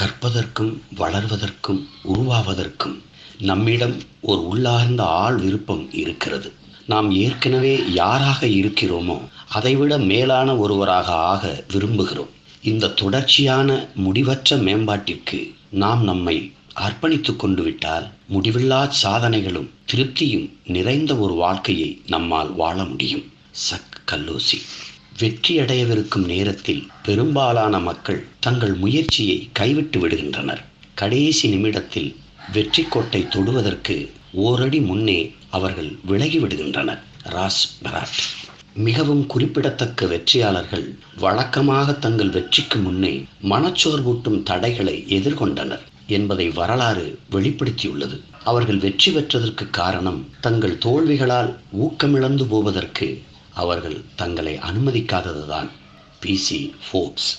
கற்பதற்கும் வளர்வதற்கும் உருவாவதற்கும் நம்மிடம் ஒரு உள்ளார்ந்த ஆள் விருப்பம் இருக்கிறது. நாம் ஏற்கனவே யாராக இருக்கிறோமோ அதைவிட மேலான ஒருவராக ஆக விரும்புகிறோம். இந்த தொடர்ச்சியான முடிவற்ற மேம்பாட்டிற்கு நாம் நம்மை அர்ப்பணித்து கொண்டு விட்டால் முடிவில்லா சாதனைகளும் திருப்தியும் நிறைந்த ஒரு வாழ்க்கையை நம்மால் வாழ முடியும். சக் கல்லூசி. வெற்றியடையவிருக்கும் நேரத்தில் பெரும்பாலான மக்கள் தங்கள் முயற்சியை கைவிட்டு விடுகின்றனர். கடைசி நிமிடத்தில் வெற்றி கோட்டை தொடுவதற்கு ஓரடி முன்னே அவர்கள் விலகி விடுகின்றனர். ராஸ் பராட். மிகவும் குறிப்பிடத்தக்க வெற்றியாளர்கள் வழக்கமாக தங்கள் வெற்றிக்கு முன்னே மனச்சோர்வூட்டும் தடைகளை எதிர்கொண்டனர் என்பதை வரலாறு வெளிப்படுத்தியுள்ளது. அவர்கள் வெற்றி பெற்றதற்கு காரணம் தங்கள் தோல்விகளால் ஊக்கமிழந்து போவதற்கு அவர்கள் தங்களை அனுமதிக்காததுதான். PC Forbes